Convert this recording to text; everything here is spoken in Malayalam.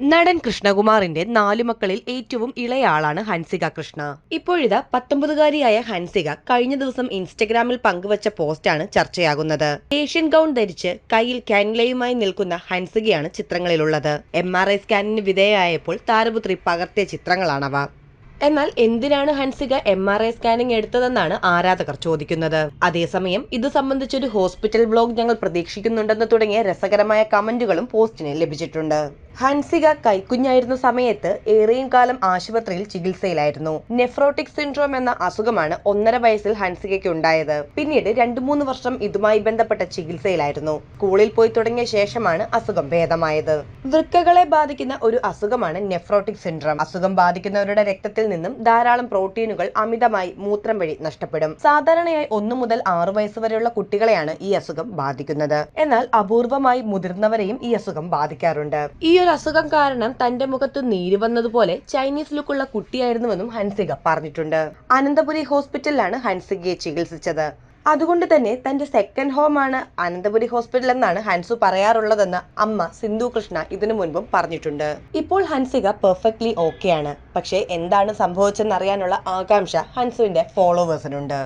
നടൻ കൃഷ്ണകുമാറിന്റെ നാലു മക്കളിൽ ഏറ്റവും ഇളയ ആളാണ് ഹൻസിക കൃഷ്ണ. ഇപ്പോഴിതാ പത്തൊമ്പതുകാരിയായ ഹൻസിക കഴിഞ്ഞ ദിവസം ഇൻസ്റ്റഗ്രാമിൽ പങ്കുവച്ച പോസ്റ്റാണ് ചർച്ചയാകുന്നത്. ഏഷ്യൻ ഗൗൺ ധരിച്ച് കയ്യിൽ കാനിലയുമായി നിൽക്കുന്ന ഹൻസികയാണ് ചിത്രങ്ങളിലുള്ളത്. എം ആർ ഐ സ്കാനിന് വിധേയമായപ്പോൾ താരപുത്രി പകർത്തിയ ചിത്രങ്ങളാണവ. എന്നാൽ എന്തിനാണ് Hansika M R I scanning എടുത്തതെന്നാണ് ആരാധകർ ചോദിക്കുന്നത്. അതേസമയം ഇത് സംബന്ധിച്ചൊരു ഹോസ്പിറ്റൽ ബ്ലോഗ് ഞങ്ങൾ പ്രതീക്ഷിക്കുന്നുണ്ടെന്ന് തുടങ്ങിയ രസകരമായ കമന്റുകളും പോസ്റ്റിന് ലഭിച്ചിട്ടുണ്ട്. ഹൻസിക കൈക്കുഞ്ഞായിരുന്ന സമയത്ത് ഏറെയും കാലം ആശുപത്രിയിൽ ചികിത്സയിലായിരുന്നു. നെഫ്രോട്ടിക് സിൻഡ്രോം എന്ന അസുഖമാണ് ഒന്നര വയസ്സിൽ ഹൻസികയ്ക്ക് ഉണ്ടായത്. പിന്നീട് രണ്ടു മൂന്ന് വർഷം ഇതുമായി ബന്ധപ്പെട്ട ചികിത്സയിലായിരുന്നു. സ്കൂളിൽ പോയി തുടങ്ങിയ ശേഷമാണ് അസുഖം ഭേദമായത്. വൃക്കകളെ ബാധിക്കുന്ന ഒരു അസുഖമാണ് നെഫ്രോട്ടിക് സിൻഡ്രോം. അസുഖം ബാധിക്കുന്നവരുടെ രക്തത്തിൽ നിന്നും ധാരാളം പ്രോട്ടീനുകൾ അമിതമായി മൂത്രം വഴി നഷ്ടപ്പെടും. സാധാരണയായി ഒന്നു മുതൽ ആറു വയസ്സ് വരെയുള്ള കുട്ടികളെയാണ് ഈ അസുഖം ബാധിക്കുന്നത്. എന്നാൽ അപൂർവമായി മുതിർന്നവരെയും ഈ അസുഖം ബാധിക്കാറുണ്ട്. ഈ അസുഖം കാരണം തന്റെ മുഖത്ത് നീര് വന്നതുപോലെ ചൈനീസ് ലുക്കുള്ള കുട്ടിയായിരുന്നുവെന്നും ഹൻസിക പറഞ്ഞിട്ടുണ്ട്. അനന്തപുരി ഹോസ്പിറ്റലിലാണ് ഹൻസികയെ ചികിത്സിച്ചത്. അതുകൊണ്ട് തന്നെ തന്റെ സെക്കൻഡ് ഹോമാണ് അനന്തപുരി ഹോസ്പിറ്റൽ എന്നാണ് ഹൻസു പറയാറുള്ളതെന്ന് അമ്മ സിന്ധു കൃഷ്ണ ഇതിനു മുൻപും പറഞ്ഞിട്ടുണ്ട്. ഇപ്പോൾ ഹൻസിക പെർഫെക്റ്റ്ലി ഓക്കെയാണ് പക്ഷേ എന്താണ് സംഭവിച്ചെന്നറിയാനുള്ള ആകാംക്ഷ ഹൻസുവിന്റെ ഫോളോവേഴ്സിനുണ്ട്